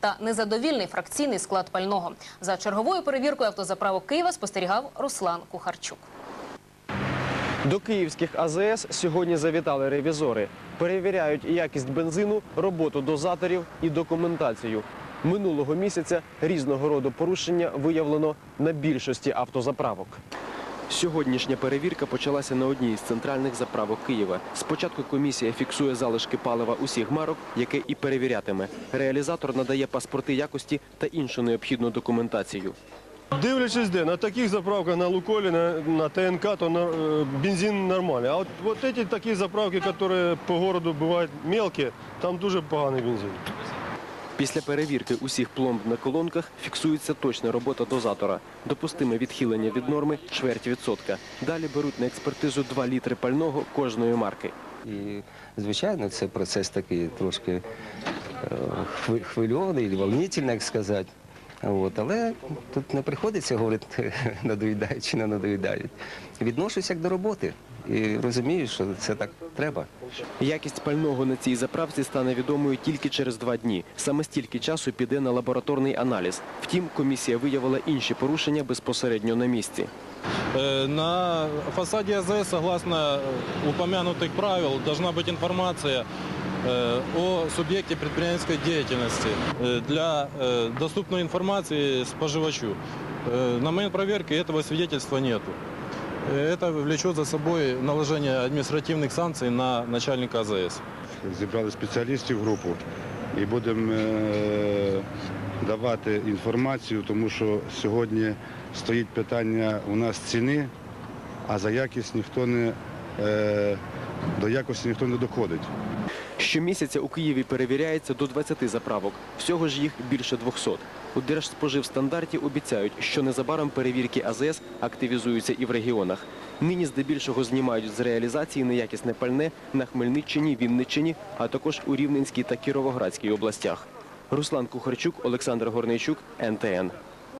та незадовільний фракційний склад пального. За черговою перевіркою автозаправок Києва спостерігав Руслан Кухарчук. До київських АЗС сьогодні завітали ревізори. Перевіряють якість бензину, роботу дозаторів і документацію. Минулого місяця різного роду порушення виявлено на більшості автозаправок. Сьогоднішня перевірка почалася на одній із центральних заправок Києва. Спочатку комісія фіксує залишки палива усіх марок, яке і перевірятиме. Реалізатор надає паспорти якості та іншу необхідну документацію. Дивлячись де, на таких заправках на Луколі, на, на ТНК, то на, э, бензин нормальний. А от, от эти такі заправки, які по городу бувають мелкі, там дуже поганий бензин. Після перевірки усіх пломб на колонках фіксується точна робота дозатора. Допустиме відхилення від норми – чверть відсотка. Далі беруть на експертизу 2 літри пального кожної марки. І, звичайно, це процес такий трошки е, хви- хвильований, волнительний, як сказати. От, але тут не приходиться говорити, надоїдають чи не надоїдають. Відношусь як до роботи і розумію, що це так треба. Якість пального на цій заправці стане відомою тільки через два дні. Саме стільки часу піде на лабораторний аналіз. Втім, комісія виявила інші порушення безпосередньо на місці. Э, На фасаде АЗС, согласно э, упомянутых правил, должна быть информация э, о субъекте предпринимательской деятельности э, для э, доступной информации споживачу. Э, На момент проверки этого свидетельства нету. Э, Это влечет за собой наложение административных санкций на начальника АЗС. зібрали спеціалістів в групу і будемо е, давати інформацію, тому що сьогодні стоїть питання у нас ціни, а за якість ніхто не е, до якості ніхто не доходить. Щомісяця у Києві перевіряється до 20 заправок. Всього ж їх більше 200. У Держспоживстандарті обіцяють, що незабаром перевірки АЗС активізуються і в регіонах. Нині здебільшого знімають з реалізації неякісне пальне на Хмельниччині, Вінниччині, а також у Рівненській та Кіровоградській областях. Руслан Кухарчук, Олександр Горнейчук, НТН.